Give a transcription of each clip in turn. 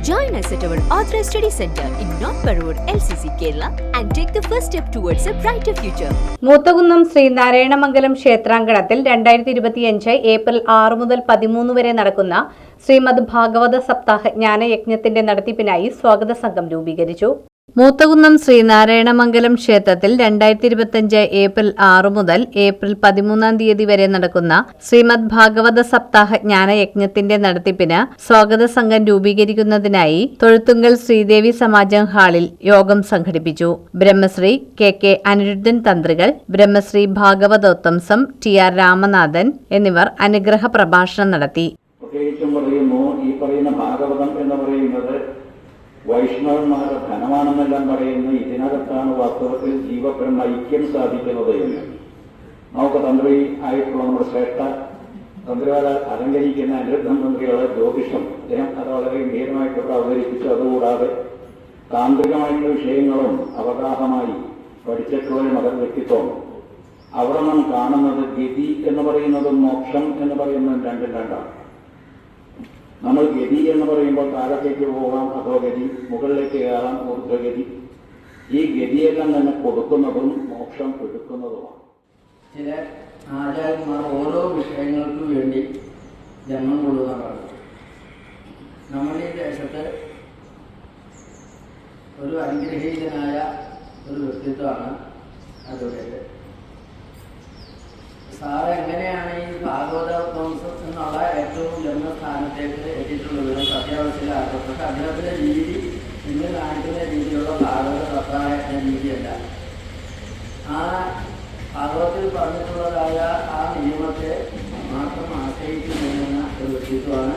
Join us at our Authorized Study Center in North Parur, LCC, Kerala, and take the first step towards a brighter future. Moothakunnam Shri Narayanamangalam ക്ഷേത്രാങ്കണത്തിൽ രണ്ടായിരത്തി ഇരുപത്തിയഞ്ച് April ആറ് മുതൽ പതിമൂന്ന് വരെ നടക്കുന്ന ശ്രീമദ് ഭാഗവത സപ്താഹ ജ്ഞാനയജ്ഞത്തിന്റെ നടത്തിപ്പിനായി സ്വാഗത സംഘം രൂപീകരിച്ചു മൂത്തകുന്നം ശ്രീനാരായണമംഗലം ക്ഷേത്രത്തിൽ രണ്ടായിരത്തി ഇരുപത്തിയഞ്ച് ഏപ്രിൽ ആറ് മുതൽ ഏപ്രിൽ പതിമൂന്നാം തീയതി വരെ നടക്കുന്ന ശ്രീമദ് ഭാഗവത സപ്താഹ ജ്ഞാനയജ്ഞത്തിന്റെ നടത്തിപ്പിന് സ്വാഗത സംഘം രൂപീകരിക്കുന്നതിനായി തൊഴുത്തുങ്കൽ ശ്രീദേവി സമാജം ഹാളിൽ യോഗം സംഘടിപ്പിച്ചു. ബ്രഹ്മശ്രീ കെ കെ അനിരുദ്ധൻ തന്ത്രികൾ ബ്രഹ്മശ്രീ ഭാഗവതോത്തംസം ടി ആർ രാമനാഥൻ എന്നിവർ അനുഗ്രഹ പ്രഭാഷണം നടത്തി. ഈ പറയുന്ന ഭാഗവതം എന്ന് പറയുന്നത് വൈഷ്ണവന്മാരുടെ ധനമാണെന്നെല്ലാം പറയുന്നു ഇതിനകത്താണ് വാസ്തവത്തിൽ ജീവബ്രഹ്മ ഐക്യം സാധിക്കുന്നത് എന്ന്. നമുക്ക് തന്ത്രി ആയിട്ടുള്ള നമ്മുടെ ശ്രേഷ്ഠ തന്ത്രിവാല അലങ്കരിക്കുന്ന അനിരുദ്ധൻ തന്ത്രികളെ ജ്യോതിഷം അദ്ദേഹം അത് വളരെ ഗംഭീരമായിട്ട് അവതരിപ്പിച്ച്. അതുകൂടാതെ താന്ത്രികമായിട്ടുള്ള വിഷയങ്ങളും അവഗാഹമായി പഠിച്ചിട്ടുള്ള മത വ്യക്തിത്വം. അവിടെ നാം കാണുന്നത് ഗതി എന്ന് പറയുന്നതും മോക്ഷം എന്ന് പറയുന്നതും രണ്ടും രണ്ടാണ്. നമ്മൾ ഗതി എന്ന് പറയുമ്പോൾ താഴത്തേക്ക് പോകാം അതോ ഗതി? മുകളിലേക്ക് കയറാം ഊർധ്വഗതി. ഈ ഗതിയെല്ലാം തന്നെ കൊടുക്കുന്നതും മോക്ഷം എടുക്കുന്നതുമാണ്. ചില ആചാര്യന്മാർ ഓരോ വിഷയങ്ങൾക്ക് വേണ്ടി ജന്മം കൊള്ളുന്നതാണ്. നമ്മൾ ഈ ദേശത്ത് ഒരു അനുഗ്രഹീതനായ ഒരു വ്യക്തിത്വമാണ് അതുപോലെ സാർ എങ്ങനെയാണ് ഈ ഭാഗവത വംശം എന്നുള്ള ഏറ്റവും ഉയർന്ന സ്ഥാനത്തേക്ക് എത്തിയിട്ടുള്ളത് എന്ന് സത്യാവസ്ഥയിലാക്കും പക്ഷെ അദ്ദേഹത്തിന്റെ രീതി ഇന്ന് കാണിക്കുന്ന രീതിയിലുള്ള ഭാഗവത സപ്താഹ രീതിയല്ല. ആ ഭാഗവത്തിൽ പറഞ്ഞിട്ടുള്ളതായ ആ നിയമത്തെ മാത്രം ആശ്രയിച്ചു നീങ്ങുന്ന ഒരു വ്യക്തിത്വമാണ്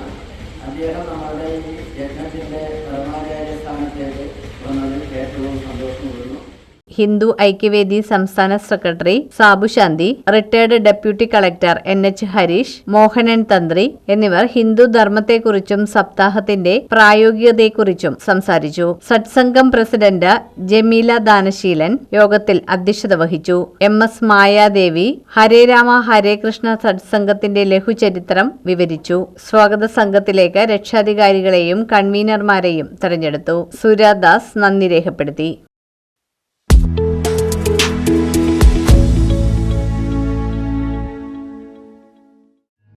അദ്ദേഹം നമ്മളുടെ ഈ യജ്ഞത്തിന്റെ പരമാചാര്യ സ്ഥാനത്തേക്ക് വന്നതിൽ ഏറ്റവും സന്തോഷം കൊള്ളുന്നു ഹിന്ദു ഐക്യവേദി സംസ്ഥാന secretary Sabu Shanti retired deputy collector N H Harish Mohanan തന്ത്രി എന്നിവർ ഹിന്ദു ധർമ്മത്തെക്കുറിച്ചും സപ്താഹത്തിന്റെ പ്രായോഗികതയെക്കുറിച്ചും സംസാരിച്ചു. സത്സംഗം പ്രസിഡന്റ് ജമീല ദാനശീലൻ യോഗത്തിൽ അധ്യക്ഷത വഹിച്ചു. എം എസ് മായാദേവി ഹരേ രാമ ഹരേ കൃഷ്ണ സത്സംഗത്തിന്റെ ലഘുചരിത്രം വിവരിച്ചു. സ്വാഗത സംഘത്തിലേക്ക് രക്ഷാധികാരികളെയും കൺവീനർമാരെയും തെരഞ്ഞെടുത്തു. സുരാദാസ് നന്ദി രേഖപ്പെടുത്തി.